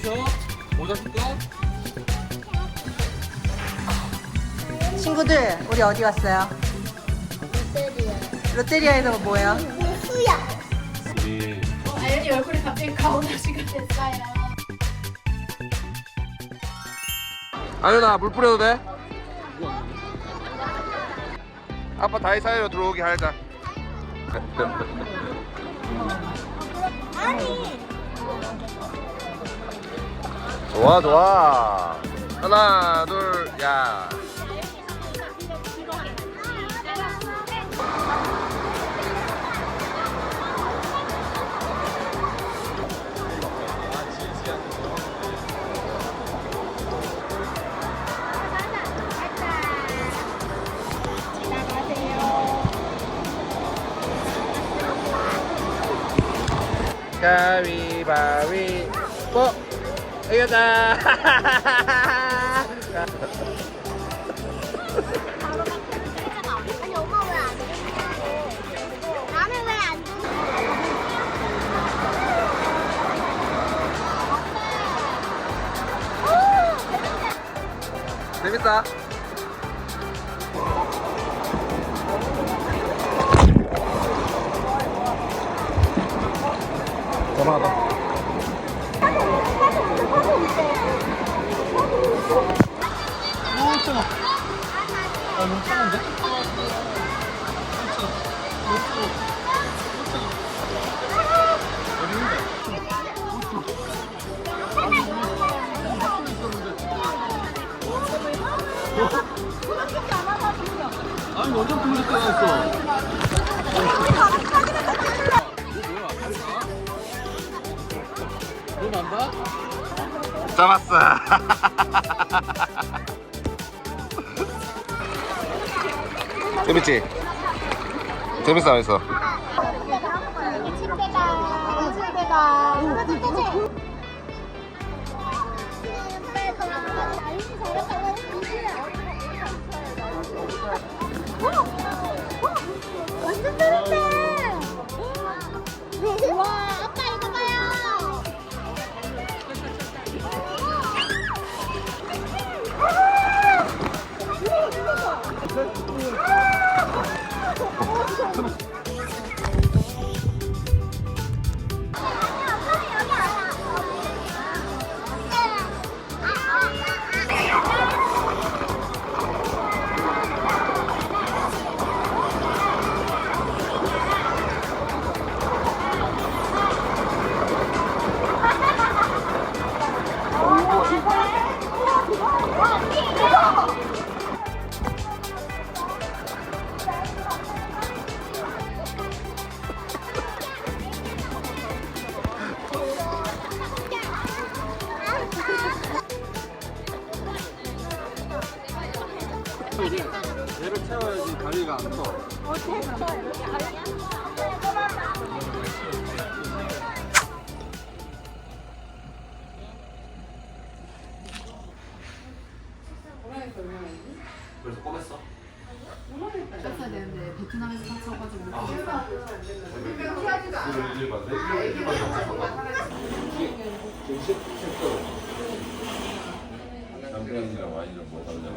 쳐. 모자 쓸까? 친구들, 우리 어디 왔어요? 롯데리아에서 뭐예요? 수야. 우리 아연이 얼굴이 갑자기 가오나시가 됐어요. 아연아 물 뿌려도 돼? 아빠 다이 사이로 들어오게 하자 아니. 좋아 좋아. 하나 둘야. 가위바위보 이거다 아니 엄마 왜 안 주냐고. 나는 왜 안 주냐고. 재밌다 전화 하다 아니 완전 풀릴 때가 있어. 너 난다? 잡았어 재밌지? 재밌어 안 했어? 침대가 침대가 그지 그지. 완전 안 서. 그래서 꺼냈어? 뺐어야 되는데 베트남에서 사쳐가지고 남편이랑 와인을 뭐 다르냐?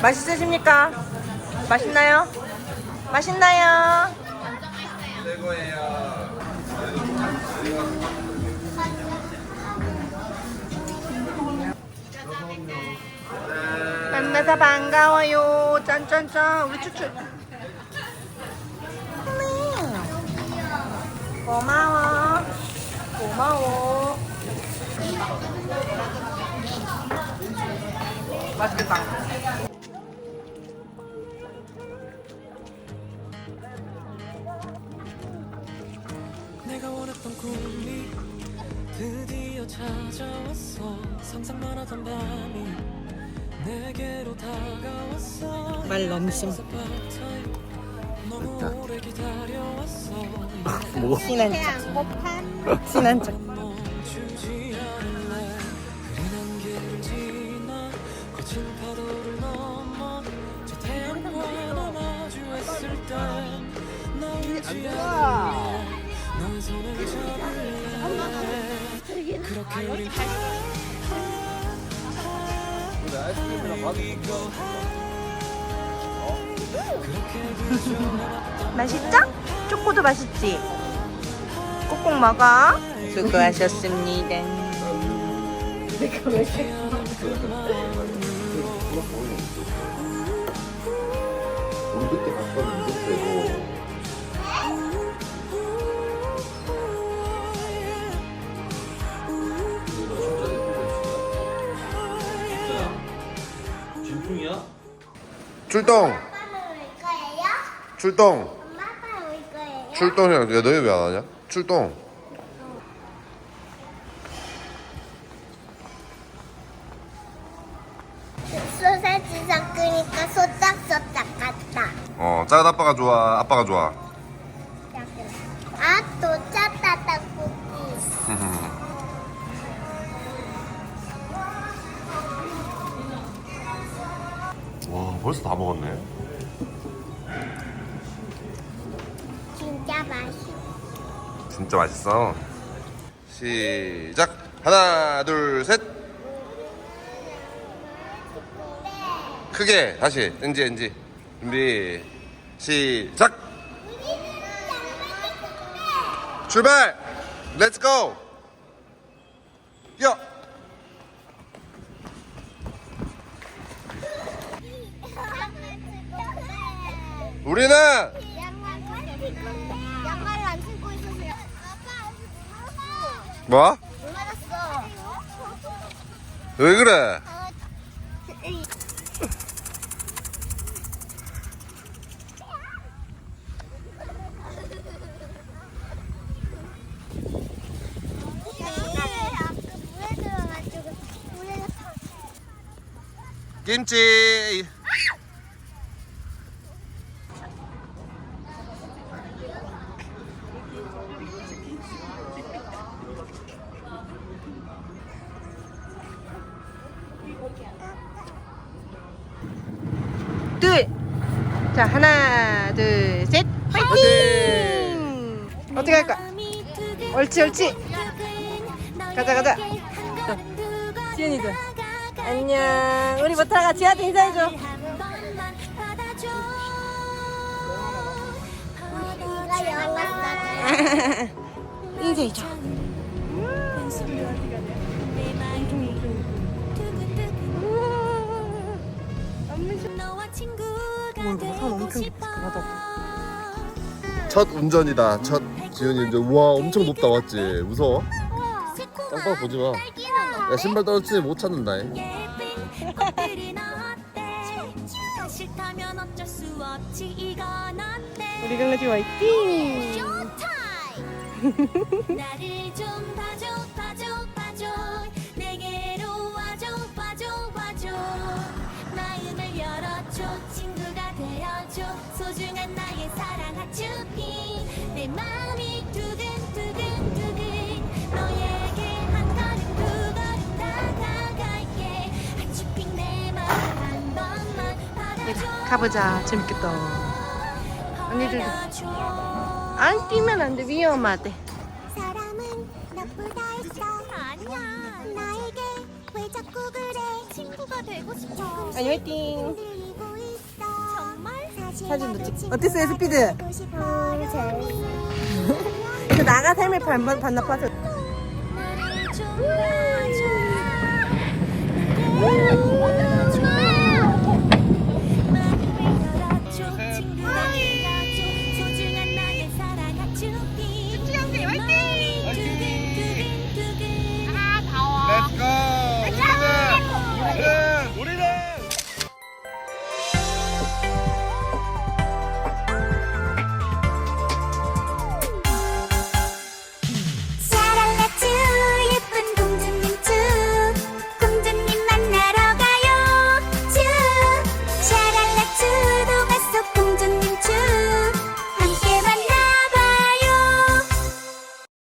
맛있으십니까? 맛있나요? 맛있나요? 최고예요 만나서 반가워요. 짠짠짠. 우리 추추. 고마워. 고마워. 맛있겠다. 내가 원했던 꿈이 드디어 찾아왔어 상상만 하던 밤이 내게로 다가왔어 말 넘심. 기다 뭐? 친한 척. 친한 척. 그렇게 우리 아이스크림이랑 밥이 맛있죠? 초코도 맛있지? 꼭꼭 먹어. 수고하셨습니다. 우리 그때 갔던 이곳에도 진풍이야? 출동! 출동! 엄마 아빠는 올 거예요? 출동이야. 야, 너희 왜 안 하냐? 출동! 소세지 섞으니까 소딱소딱 같다. 어, 작은 아빠가 좋아? 아빠가 좋아? 아, 또 짰다, 떡볶이. 와, 벌써 다 먹었네. 진짜 맛있어. 진짜 맛있어. 시작! 하나, 둘, 셋! 크게 다시 엔지 엔지 준비 시작 출발 렛츠 고 야! 우리는 뭐? 물 맞았어. 왜 그래? 물에 들어가지고 물에 김치 둘. 자, 하나, 둘, 셋. 화이팅! 어떻게 할 거야? 옳지, 옳지. 가자, 가자. 지연이도. 안녕. 우리 모타가 지아한테 인사해줘. 네가 영 이거 산 엄청 깊다. 첫 운전이다 첫 지훈이 운전 우와 엄청 높다 맞지 무서워? 깜빡 보지 마. 야 신발 떨어지면 못 찾는다. 어때 우리 강아지 화이팅! 나를 좀 봐줘 봐줘 봐줘 가보자. 재밌겠다. 언니들 안 뛰면 안 돼. 위험하대. 아, 화이팅. 사진도 찍- 어땠어요, 스피드? 어, 나가 삶을 반반 반납하세요. 나를 좋아줘. 나를 좋아줘.